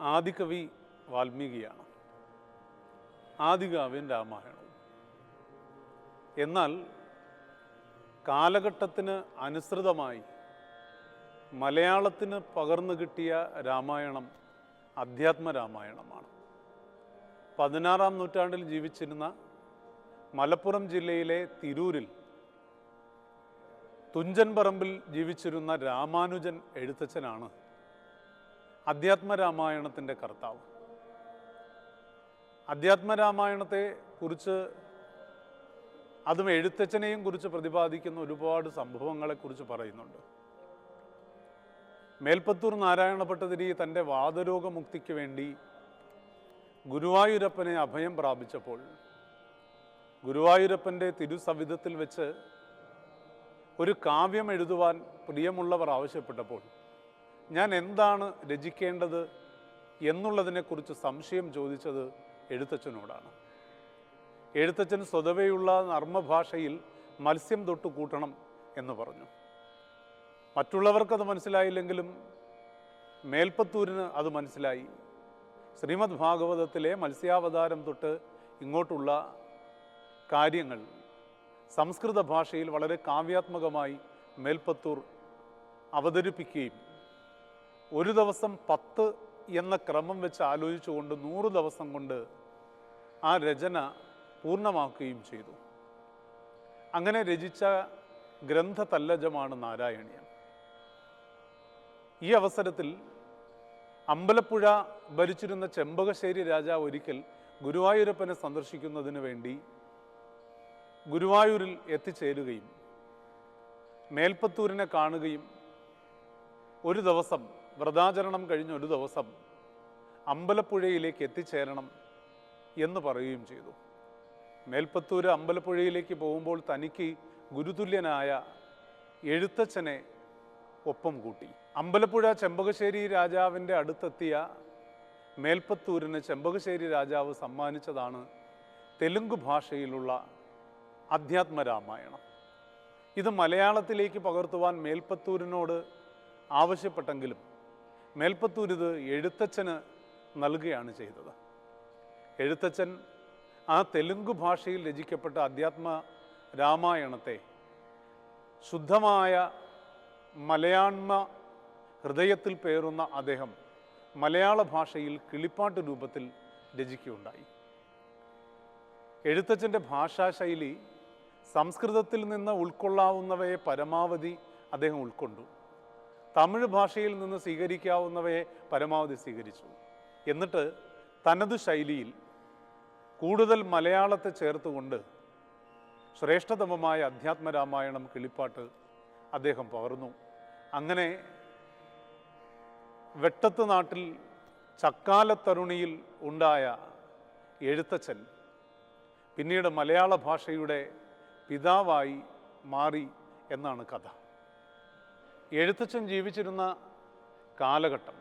ആദികവി വാൽമീകിയാണ്. ആദികാവ്യൻ രാമായണവും. എന്നാൽ കാലഘട്ടത്തിന് അനുസൃതമായി മലയാളത്തിന് പകർന്നു കിട്ടിയ രാമായണം അധ്യാത്മ രാമായണമാണ്. പതിനാറാം നൂറ്റാണ്ടിൽ ജീവിച്ചിരുന്ന മലപ്പുറം ജില്ലയിലെ തിരൂരിൽ തുഞ്ചൻ പറമ്പിൽ ജീവിച്ചിരുന്ന രാമാനുജൻ എഴുത്തച്ഛനാണ് അധ്യാത്മ രാമായണത്തിന്റെ കർത്താവ്. അധ്യാത്മരാമായണത്തെ കുറിച്ച് അതും എഴുത്തച്ഛനെയും കുറിച്ച് പ്രതിപാദിക്കുന്ന ഒരുപാട് സംഭവങ്ങളെക്കുറിച്ച് പറയുന്നുണ്ട്. മേൽപ്പത്തൂർ നാരായണ ഭട്ടതിരി തന്റെ വാദരോഗമുക്തിക്ക് വേണ്ടി ഗുരുവായൂരപ്പനെ അഭയം പ്രാപിച്ചപ്പോൾ ഗുരുവായൂരപ്പന്റെ തിരുസവിധത്തിൽ വെച്ച് ഒരു കാവ്യം എഴുതുവാൻ പ്രിയമുള്ളവർ ആവശ്യപ്പെട്ടപ്പോൾ ഞാൻ എന്താണ് രചിക്കേണ്ടത് എന്നുള്ളതിനെക്കുറിച്ച് സംശയം ചോദിച്ചത് എഴുത്തച്ഛനോടാണ്. എഴുത്തച്ഛൻ സ്വതവേയുള്ള നർമ്മഭാഷയിൽ മത്സ്യം തൊട്ട് കൂട്ടണം എന്ന് പറഞ്ഞു. മറ്റുള്ളവർക്കത് മനസ്സിലായില്ലെങ്കിലും മേൽപ്പത്തൂരിന് അത് മനസ്സിലായി. ശ്രീമദ് ഭാഗവതത്തിലെ മത്സ്യാവതാരം തൊട്ട് ഇങ്ങോട്ടുള്ള കാര്യങ്ങൾ സംസ്കൃത ഭാഷയിൽ വളരെ കാവ്യാത്മകമായി മേൽപ്പത്തൂർ അവതരിപ്പിക്കുകയും ഒരു ദിവസം പത്ത് എന്ന ക്രമം വെച്ച് ആലോചിച്ചുകൊണ്ട് നൂറ് ദിവസം കൊണ്ട് ആ രചന പൂർണമാക്കുകയും ചെയ്തു. അങ്ങനെ രചിച്ച ഗ്രന്ഥതല്ലജമാണ് നാരായണീയം. ഈ അവസരത്തിൽ അമ്പലപ്പുഴ ഭരിച്ചിരുന്ന ചെമ്പകശ്ശേരി രാജാവ് ഒരിക്കൽ ഗുരുവായൂരപ്പനെ സന്ദർശിക്കുന്നതിന് വേണ്ടി ഗുരുവായൂരിൽ എത്തിച്ചേരുകയും മേൽപ്പത്തൂരിനെ കാണുകയും ഒരു ദിവസം വ്രതാചരണം കഴിഞ്ഞ ഒരു ദിവസം അമ്പലപ്പുഴയിലേക്ക് എത്തിച്ചേരണം എന്ന് പറയുകയും ചെയ്തു. മേൽപ്പത്തൂര് അമ്പലപ്പുഴയിലേക്ക് പോകുമ്പോൾ തനിക്ക് ഗുരുതുല്യനായ എഴുത്തച്ഛനെ ഒപ്പം കൂട്ടി. അമ്പലപ്പുഴ ചെമ്പകശ്ശേരി രാജാവിന്റെ അടുത്തെത്തിയ മേൽപ്പത്തൂരിന് ചെമ്പകശ്ശേരി രാജാവ് സമ്മാനിച്ചതാണ് തെലുങ്ക് ഭാഷയിലുള്ള അധ്യാത്മ രാമായണം ഇത് മലയാളത്തിലേക്ക് പകർത്തുവാൻ മേൽപ്പത്തൂരിനോട് ആവശ്യപ്പെട്ടെങ്കിലും മേൽപ്പത്തൂർ ഇത് എഴുത്തച്ഛന് നൽകുകയാണ് ചെയ്തത്. എഴുത്തച്ഛൻ ആ തെലുങ്ക് ഭാഷയിൽ രചിക്കപ്പെട്ട അധ്യാത്മ രാമായണത്തെ ശുദ്ധമായ മലയാണ്മ ഹൃദയത്തിൽ പേറുന്ന അദ്ദേഹം മലയാള ഭാഷയിൽ കിളിപ്പാട്ട് രൂപത്തിൽ രചിക്കുകയുണ്ടായി. എഴുത്തച്ഛന്റെ ഭാഷാശൈലി സംസ്കൃതത്തിൽ നിന്ന് ഉൾക്കൊള്ളാവുന്നവയെ പരമാവധി അദ്ദേഹം ഉൾക്കൊണ്ടു. തമിഴ് ഭാഷയിൽ നിന്ന് സ്വീകരിക്കാവുന്നവയെ പരമാവധി സ്വീകരിച്ചു. എന്നിട്ട് തനതു ശൈലിയിൽ കൂടുതൽ മലയാളത്തെ ചേർത്തുകൊണ്ട് ശ്രേഷ്ഠതമമായ അധ്യാത്മ രാമായണം കിളിപ്പാട്ട് അദ്ദേഹം പകർന്നു. അങ്ങനെ വെട്ടത്ത് നാട്ടിൽ ചക്കാലത്തരുണിയിൽ ഉണ്ടായ എഴുത്തച്ഛൻ പിന്നീട് മലയാള ഭാഷയുടെ പിതാവായി മാറി എന്നാണ് കഥ. എഴുത്തച്ഛൻ ജീവിച്ചിരുന്ന കാലഘട്ടം.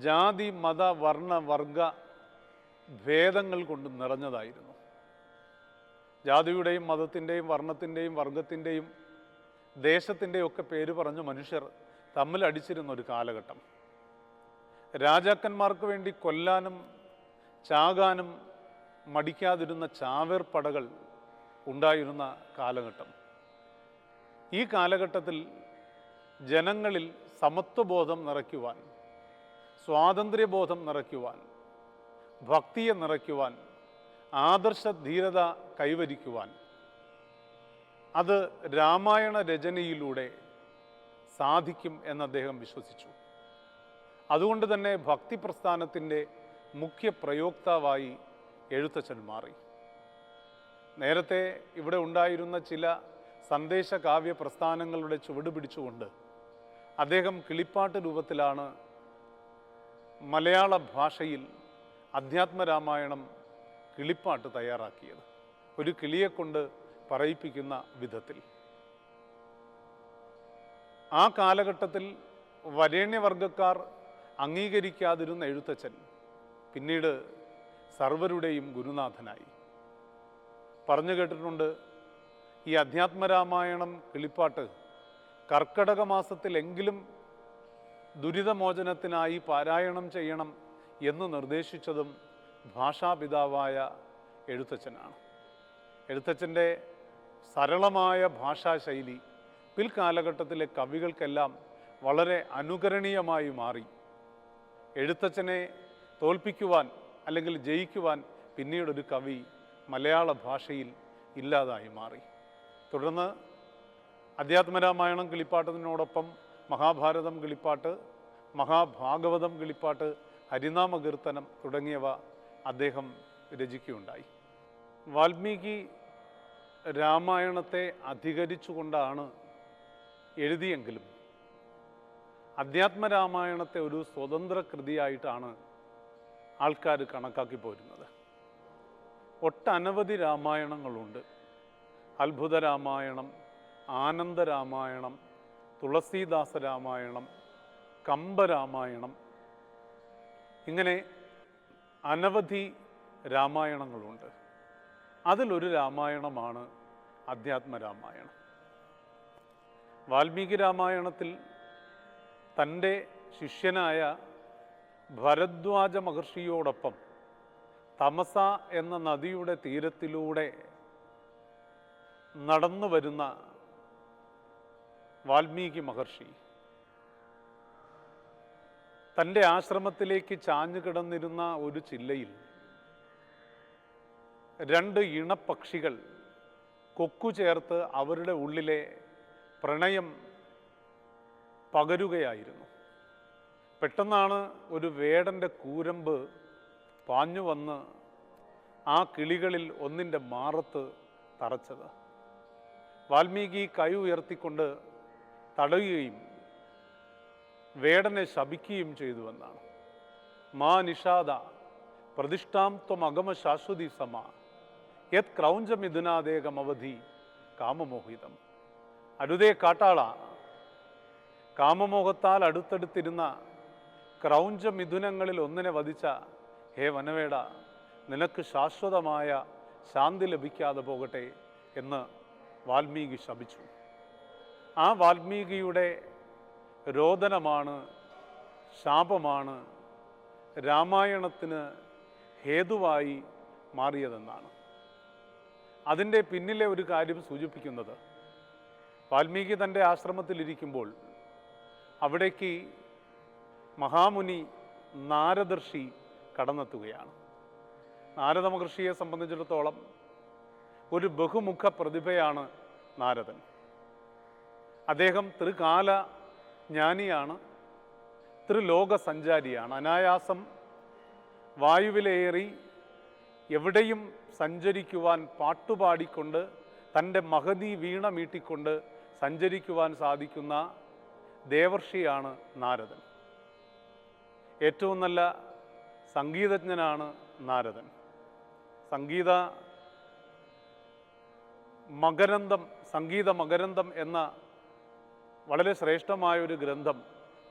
ജാതി മത വർണ വർഗ ഭേദങ്ങൾ കൊണ്ട് നിറഞ്ഞതായിരുന്നു. ജാതിയുടെയും മതത്തിന്റെയും വർണത്തിന്റെയും വർഗത്തിന്റെയും ദേശത്തിന്റെയും ഒക്കെ പേര് പറഞ്ഞ് മനുഷ്യർ തമ്മിൽ അടിച്ചിരുന്ന ഒരു കാലഘട്ടം. രാജാക്കന്മാർക്ക് വേണ്ടി കൊല്ലാനും ചാകാനും മടിക്കാതിരുന്ന ചാവേർ പടകൾ ഉണ്ടായിരുന്ന കാലഘട്ടം. ഈ കാലഘട്ടത്തിൽ ജനങ്ങളിൽ സമത്വബോധം നിറയ്ക്കുവാൻ സ്വാതന്ത്ര്യബോധം നിറയ്ക്കുവാൻ ഭക്തിയെ നിറയ്ക്കുവാൻ ആദർശ ധീരത കൈവരിക്കുവാൻ അത് രാമായണ രചനയിലൂടെ സാധിക്കും എന്ന് അദ്ദേഹം വിശ്വസിച്ചു. അതുകൊണ്ട് തന്നെ ഭക്തി പ്രസ്ഥാനത്തിന്റെ മുഖ്യ പ്രയോക്താവായി എഴുത്തച്ഛൻ മാറി. നേരത്തെ ഇവിടെ ഉണ്ടായിരുന്ന ചില സന്ദേശ കാവ്യ പ്രസ്ഥാനങ്ങളുടെ ചുവട് പിടിച്ചുകൊണ്ട് അദ്ദേഹം കിളിപ്പാട്ട് രൂപത്തിലാണ് മലയാള ഭാഷയിൽ അധ്യാത്മരാമായണം കിളിപ്പാട്ട് തയ്യാറാക്കിയത്. ഒരു കിളിയെ കൊണ്ട് പറയിപ്പിക്കുന്ന വിധത്തിൽ. ആ കാലഘട്ടത്തിൽ വരേണ്യവർഗക്കാർ അംഗീകരിക്കാതിരുന്ന എഴുത്തച്ഛൻ പിന്നീട് സർവരുടെയും ഗുരുനാഥനായി. പറഞ്ഞു കേട്ടിട്ടുണ്ട് ഈ അധ്യാത്മരാമായണം കിളിപ്പാട്ട് കർക്കടക മാസത്തിലെങ്കിലും ദുരിതമോചനത്തിനായി പാരായണം ചെയ്യണം എന്ന് നിർദ്ദേശിച്ചതും ഭാഷാപിതാവായ എഴുത്തച്ഛനാണ്. എഴുത്തച്ഛന്റെ സരളമായ ഭാഷാശൈലി പിൽക്കാലഘട്ടത്തിലെ കവികൾക്കെല്ലാം വളരെ അനുകരണീയമായി മാറി. എഴുത്തച്ഛനെ തോൽപ്പിക്കുവാൻ അല്ലെങ്കിൽ ജയിക്കുവാൻ പിന്നീടൊരു കവി മലയാള ഭാഷയിൽ ഇല്ലാതായി മാറി. തുടർന്ന് അധ്യാത്മരാമായണം കിളിപ്പാട്ടത്തിനോടൊപ്പം മഹാഭാരതം കിളിപ്പാട്ട് മഹാഭാഗവതം കിളിപ്പാട്ട് ഹരിനാമ കീർത്തനം തുടങ്ങിയവ അദ്ദേഹം രചിക്കുകയുണ്ടായി. വാൽമീകി രാമായണത്തെ അധികരിച്ചുകൊണ്ടാണ് എഴുതിയെങ്കിലും അധ്യാത്മരാമായണത്തെ ഒരു സ്വതന്ത്ര കൃതിയായിട്ടാണ് ആൾക്കാർ കണക്കാക്കി പോരുന്നത്. ഒട്ടനവധി രാമായണങ്ങളുണ്ട്. അത്ഭുത രാമായണം ആനന്ദ രാമായണം തുളസീദാസ രാമായണം കമ്പരാമായണം. ഇങ്ങനെ അനവധി രാമായണങ്ങളുണ്ട്. അതിലൊരു രാമായണമാണ് അധ്യാത്മ രാമായണം വാൽമീകി രാമായണത്തിൽ തന്റെ ശിഷ്യനായ ഭരദ്വാജ മഹർഷിയോടൊപ്പം തമസ എന്ന നദിയുടെ തീരത്തിലൂടെ നടന്നു വരുന്ന വാൽമീകി മഹർഷി തന്റെ ആശ്രമത്തിലേക്ക് ചാഞ്ഞു കിടന്നിരുന്ന ഒരു ചില്ലയിൽ രണ്ട് ഇണപ്പക്ഷികൾ കൊക്കു ചേർത്ത് അവരുടെ ഉള്ളിലെ പ്രണയം പകരുകയായിരുന്നു. പെട്ടെന്നാണ് ഒരു വേടന്റെ കൂരമ്പ് പാഞ്ഞു വന്ന് ആ കിളികളിൽ ഒന്നിന്റെ മാറത്ത് തറച്ചത്. വാൽമീകി കൈ ഉയർത്തിക്കൊണ്ട് തടയുകയും വേടനെ ശപിക്കുകയും ചെയ്തുവെന്നാണ് മാ നിഷാദ പ്രതിഷ്ഠാം അഗമ ശാശ്വതി സമ യത് ക്രൗഞ്ചമിഥുനാദേകം അവധി കാമമോഹിതം. അരുതേ കാട്ടാള കാമമോഹത്താൽ അടുത്തടുത്തിരുന്ന ക്രൗഞ്ചമിഥുനങ്ങളിൽ ഒന്നിനെ വധിച്ച ഹേ വനവേട നിനക്ക് ശാശ്വതമായ ശാന്തി ലഭിക്കാതെ പോകട്ടെ എന്ന് വാൽമീകി ശപിച്ചു. ആ വാൽമീകിയുടെ രോദനമാണ് ശാപമാണ് രാമായണത്തിന് ഹേതുവായി മാറിയതെന്നാണ്. അതിന്റെ പിന്നിലെ ഒരു കാര്യം സൂചിപ്പിക്കുന്നത് വാൽമീകി തന്റെ ആശ്രമത്തിലിരിക്കുമ്പോൾ അവിടേക്ക് മഹാമുനി നാരദർഷി കടന്നെത്തുകയാണ്. നാരദ മഹർഷിയെ സംബന്ധിച്ചിടത്തോളം ഒരു ബഹുമുഖ പ്രതിഭയാണ് നാരദൻ. അദ്ദേഹം തൃകാല ജ്ഞാനിയാണ് ത്രിലോക സഞ്ചാരിയാണ്. അനായാസം വായുവിലേറി എവിടെയും സഞ്ചരിക്കുവാൻ പാട്ടുപാടിക്കൊണ്ട് തന്റെ മഹതി വീണ മീട്ടിക്കൊണ്ട് സഞ്ചരിക്കുവാൻ സാധിക്കുന്ന ദേവർഷിയാണ് നാരദൻ. ഏറ്റവും നല്ല സംഗീതജ്ഞനാണ് നാരദൻ. സംഗീത മകരന്തം സംഗീത മകരന്തം എന്ന വളരെ ശ്രേഷ്ഠമായ ഒരു ഗ്രന്ഥം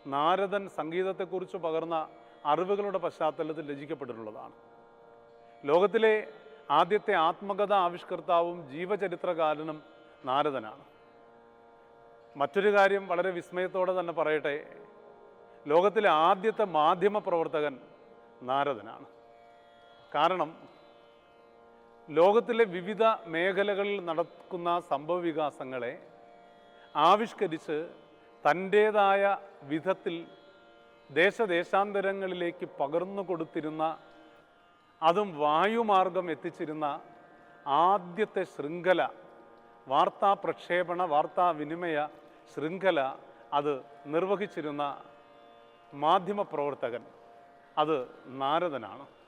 നാരദൻ സംഗീതത്തെക്കുറിച്ച് പകർന്ന അറിവുകളുടെ പശ്ചാത്തലത്തിൽ രചിക്കപ്പെട്ടിട്ടുള്ളതാണ്. ലോകത്തിലെ ആദ്യത്തെ ആത്മകഥ ആവിഷ്കർത്താവും ജീവചരിത്രകാരനും നാരദനാണ്. മറ്റൊരു കാര്യം വളരെ വിസ്മയത്തോടെ തന്നെ പറയട്ടെ ലോകത്തിലെ ആദ്യത്തെ മാധ്യമ പ്രവർത്തകൻ നാരദനാണ്. കാരണം ലോകത്തിലെ വിവിധ മേഖലകളിൽ നടക്കുന്ന സംഭവവികാസങ്ങളെ ആവിഷ്കരിച്ച് തന്റേതായ വിധത്തിൽ ദേശദേശാന്തരങ്ങളിലേക്ക് പകർന്നു കൊടുത്തിരുന്ന അതും വായുമാർഗം എത്തിച്ചിരുന്ന ആദ്യത്തെ ശൃംഖല വാർത്താ പ്രക്ഷേപണ വാർത്താ വിനിമയ ശൃംഖല അത് നിർവഹിച്ചിരുന്ന മാധ്യമപ്രവർത്തകൻ. അത് നാരദനാണ്.